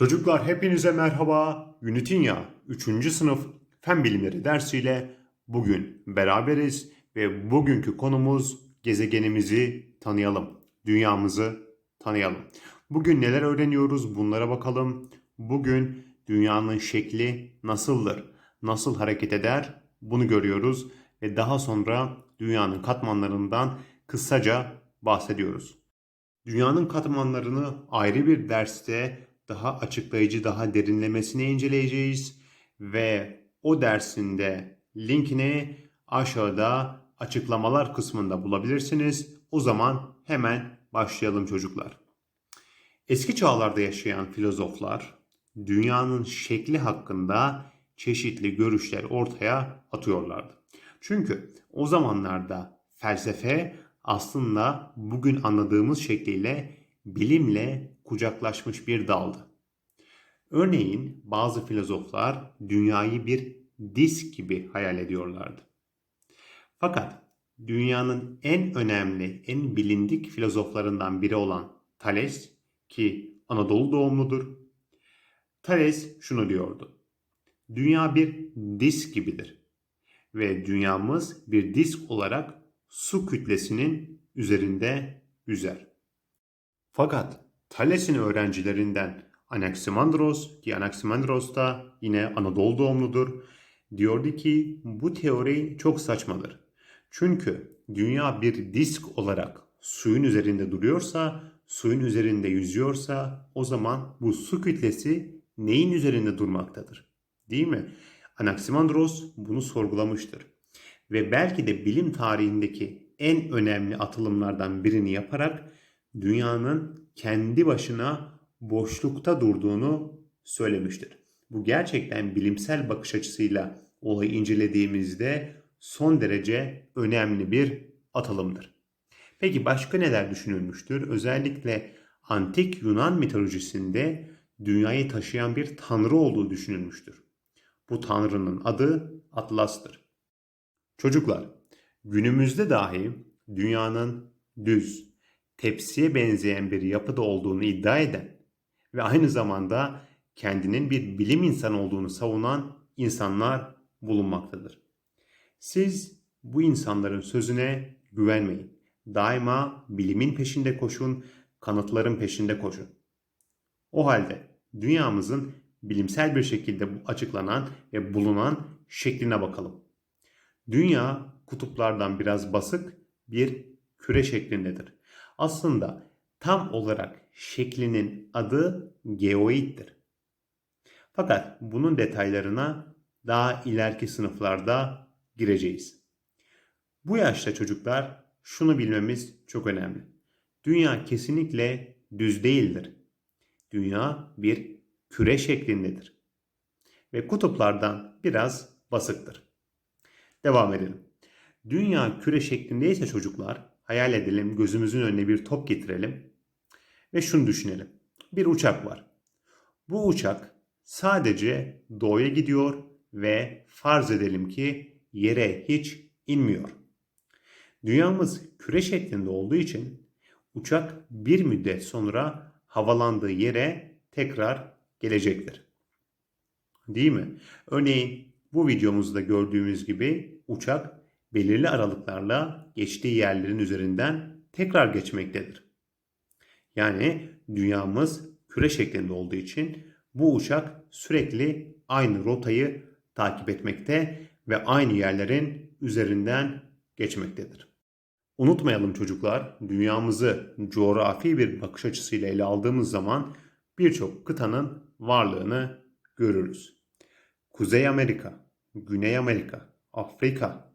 Çocuklar hepinize merhaba. Unitinya 3. sınıf Fen Bilimleri dersiyle bugün beraberiz ve bugünkü konumuz gezegenimizi tanıyalım. Dünyamızı tanıyalım. Bugün neler öğreniyoruz bunlara bakalım. Bugün dünyanın şekli nasıldır? Nasıl hareket eder? Bunu görüyoruz ve daha sonra dünyanın katmanlarından kısaca bahsediyoruz. Dünyanın katmanlarını ayrı bir derste daha açıklayıcı, daha derinlemesine inceleyeceğiz ve o dersinde linkini aşağıda açıklamalar kısmında bulabilirsiniz. O zaman hemen başlayalım çocuklar. Eski çağlarda yaşayan filozoflar dünyanın şekli hakkında çeşitli görüşler ortaya atıyorlardı. Çünkü o zamanlarda felsefe aslında bugün anladığımız şekliyle bilimle kucaklaşmış bir daldı. Örneğin bazı filozoflar dünyayı bir disk gibi hayal ediyorlardı. Fakat dünyanın en önemli, en bilindik filozoflarından biri olan Thales ki Anadolu doğumludur. Thales şunu diyordu. Dünya bir disk gibidir ve dünyamız bir disk olarak su kütlesinin üzerinde yüzer. Fakat Thales'in öğrencilerinden Anaximandros ki Anaximandros da yine Anadolu doğumludur. Diyordu ki bu teori çok saçmadır. Çünkü dünya bir disk olarak suyun üzerinde duruyorsa, suyun üzerinde yüzüyorsa o zaman bu su kütlesi neyin üzerinde durmaktadır? Değil mi? Anaximandros bunu sorgulamıştır. Ve belki de bilim tarihindeki en önemli atılımlardan birini yaparak dünyanın kendi başına boşlukta durduğunu söylemiştir. Bu gerçekten bilimsel bakış açısıyla olayı incelediğimizde son derece önemli bir atılımdır. Peki başka neler düşünülmüştür? Özellikle antik Yunan mitolojisinde dünyayı taşıyan bir tanrı olduğu düşünülmüştür. Bu tanrının adı Atlas'tır. Çocuklar, günümüzde dahi dünyanın düz, tepsiye benzeyen bir yapıda olduğunu iddia eden ve aynı zamanda kendinin bir bilim insanı olduğunu savunan insanlar bulunmaktadır. Siz bu insanların sözüne güvenmeyin. Daima bilimin peşinde koşun, kanıtların peşinde koşun. O halde dünyamızın bilimsel bir şekilde açıklanan ve bulunan şekline bakalım. Dünya kutuplardan biraz basık bir küre şeklindedir. Aslında tam olarak şeklinin adı geoiddir. Fakat bunun detaylarına daha ileriki sınıflarda gireceğiz. Bu yaşta çocuklar şunu bilmemiz çok önemli. Dünya kesinlikle düz değildir. Dünya bir küre şeklindedir. Ve kutuplardan biraz basıktır. Devam edelim. Dünya küre şeklindeyse çocuklar hayal edelim gözümüzün önüne bir top getirelim ve şunu düşünelim. Bir uçak var. Bu uçak sadece doğuya gidiyor ve farz edelim ki yere hiç inmiyor. Dünyamız küre şeklinde olduğu için uçak bir müddet sonra havalandığı yere tekrar gelecektir. Değil mi? Örneğin bu videomuzda gördüğümüz gibi uçak belirli aralıklarla geçtiği yerlerin üzerinden tekrar geçmektedir. Yani dünyamız küre şeklinde olduğu için bu uçak sürekli aynı rotayı takip etmekte ve aynı yerlerin üzerinden geçmektedir. Unutmayalım çocuklar, dünyamızı coğrafi bir bakış açısıyla ele aldığımız zaman birçok kıtanın varlığını görürüz. Kuzey Amerika, Güney Amerika, Afrika,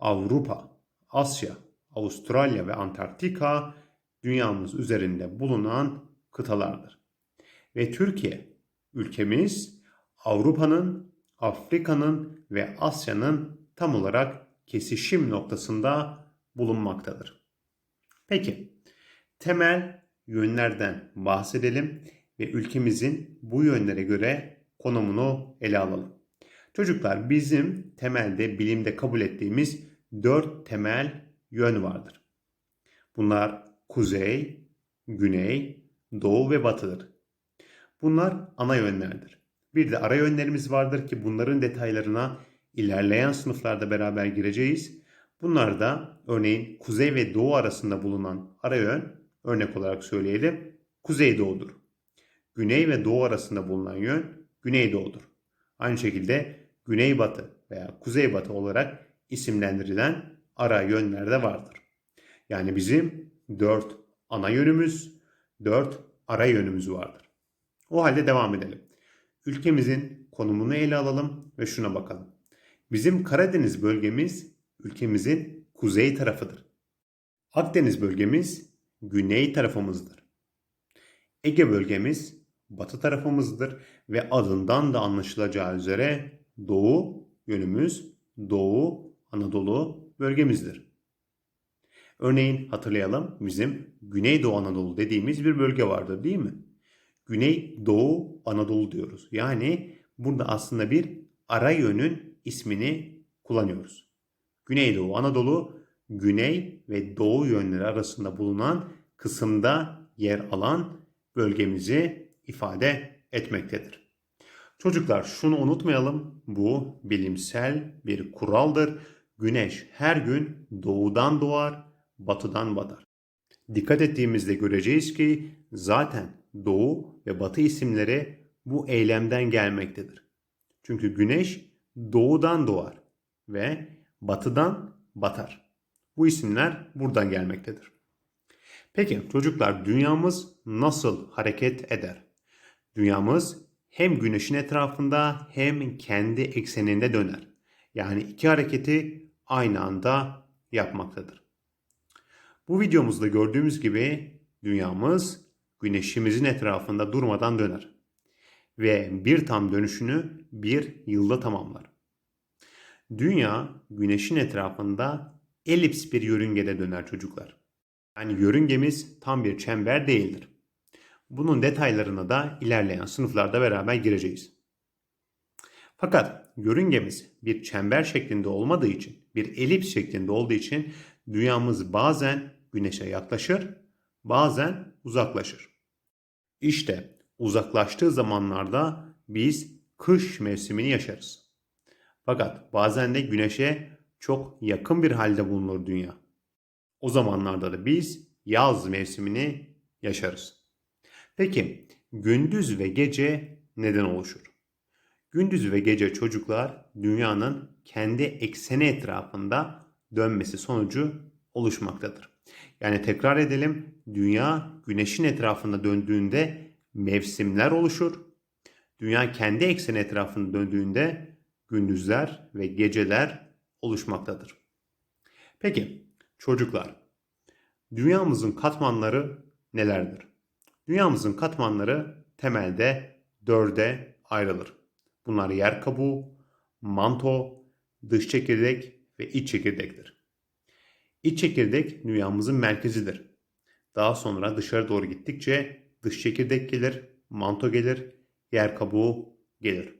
Avrupa, Asya, Avustralya ve Antarktika dünyamız üzerinde bulunan kıtalardır. Ve Türkiye, ülkemiz Avrupa'nın, Afrika'nın ve Asya'nın tam olarak kesişim noktasında bulunmaktadır. Peki, temel yönlerden bahsedelim ve ülkemizin bu yönlere göre konumunu ele alalım. Çocuklar bizim temelde bilimde kabul ettiğimiz dört temel yön vardır. Bunlar kuzey, güney, doğu ve batıdır. Bunlar ana yönlerdir. Bir de ara yönlerimiz vardır ki bunların detaylarına ilerleyen sınıflarda beraber gireceğiz. Bunlar da örneğin kuzey ve doğu arasında bulunan ara yön örnek olarak söyleyelim kuzeydoğudur. Güney ve doğu arasında bulunan yön güneydoğudur. Aynı şekilde güneybatı veya kuzeybatı olarak isimlendirilen ara yönler de vardır. Yani bizim dört ana yönümüz, dört ara yönümüz vardır. O halde devam edelim. Ülkemizin konumunu ele alalım ve şuna bakalım. Bizim Karadeniz bölgemiz ülkemizin kuzey tarafıdır. Akdeniz bölgemiz güney tarafımızdır. Ege bölgemiz batı tarafımızdır ve adından da anlaşılacağı üzere doğu yönümüz Doğu Anadolu bölgemizdir. Örneğin hatırlayalım bizim Güneydoğu Anadolu dediğimiz bir bölge vardır değil mi? Güneydoğu Anadolu diyoruz. Yani burada aslında bir ara yönün ismini kullanıyoruz. Güneydoğu Anadolu güney ve doğu yönleri arasında bulunan kısımda yer alan bölgemizi ifade etmektedir. Çocuklar şunu unutmayalım. Bu bilimsel bir kuraldır. Güneş her gün doğudan doğar, batıdan batar. Dikkat ettiğimizde göreceğiz ki zaten doğu ve batı isimleri bu eylemden gelmektedir. Çünkü güneş doğudan doğar ve batıdan batar. Bu isimler buradan gelmektedir. Peki çocuklar dünyamız nasıl hareket eder? Dünyamız hem güneşin etrafında hem kendi ekseninde döner. Yani iki hareketi aynı anda yapmaktadır. Bu videomuzda gördüğümüz gibi dünyamız güneşimizin etrafında durmadan döner. Ve bir tam dönüşünü bir yılda tamamlar. Dünya güneşin etrafında elips bir yörüngede döner çocuklar. Yani yörüngemiz tam bir çember değildir. Bunun detaylarına da ilerleyen sınıflarda beraber gireceğiz. Fakat yörüngemiz bir çember şeklinde olmadığı için, bir elips şeklinde olduğu için dünyamız bazen güneşe yaklaşır, bazen uzaklaşır. İşte uzaklaştığı zamanlarda biz kış mevsimini yaşarız. Fakat bazen de güneşe çok yakın bir halde bulunur dünya. O zamanlarda da biz yaz mevsimini yaşarız. Peki gündüz ve gece neden oluşur? Gündüz ve gece çocuklar dünyanın kendi ekseni etrafında dönmesi sonucu oluşmaktadır. Yani tekrar edelim dünya güneşin etrafında döndüğünde mevsimler oluşur. Dünya kendi ekseni etrafında döndüğünde gündüzler ve geceler oluşmaktadır. Peki çocuklar dünyamızın katmanları nelerdir? Dünyamızın katmanları temelde dörde ayrılır. Bunlar yer kabuğu, manto, dış çekirdek ve iç çekirdektir. İç çekirdek dünyamızın merkezidir. Daha sonra dışarı doğru gittikçe dış çekirdek gelir, manto gelir, yer kabuğu gelir.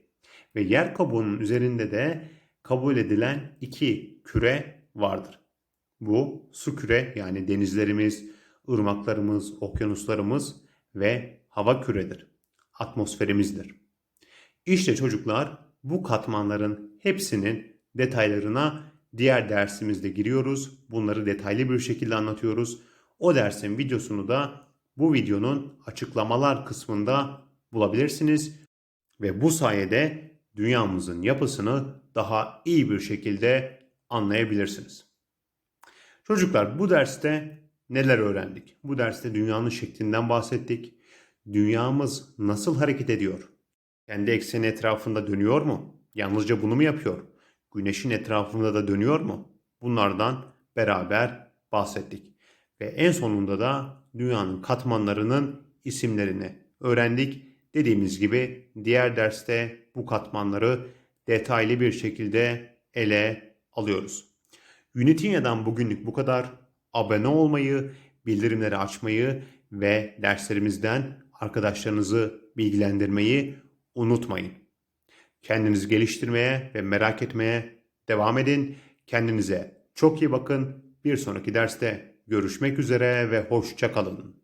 Ve yer kabuğunun üzerinde de kabul edilen iki küre vardır. Bu su küre yani denizlerimiz, ırmaklarımız, okyanuslarımız ve hava küredir. Atmosferimizdir. İşte çocuklar bu katmanların hepsinin detaylarına diğer dersimizde giriyoruz. Bunları detaylı bir şekilde anlatıyoruz. O dersin videosunu da bu videonun açıklamalar kısmında bulabilirsiniz. Ve bu sayede dünyamızın yapısını daha iyi bir şekilde anlayabilirsiniz. Çocuklar bu derste neler öğrendik? Bu derste dünyanın şeklinden bahsettik. Dünyamız nasıl hareket ediyor? Kendi ekseni etrafında dönüyor mu? Yalnızca bunu mu yapıyor? Güneşin etrafında da dönüyor mu? Bunlardan beraber bahsettik. Ve en sonunda da dünyanın katmanlarının isimlerini öğrendik. Dediğimiz gibi diğer derste bu katmanları detaylı bir şekilde ele alıyoruz. Unitinya'dan bugünlük bu kadar. Abone olmayı, bildirimleri açmayı ve derslerimizden arkadaşlarınızı bilgilendirmeyi unutmayın. Kendinizi geliştirmeye ve merak etmeye devam edin. Kendinize çok iyi bakın. Bir sonraki derste görüşmek üzere ve hoşça kalın.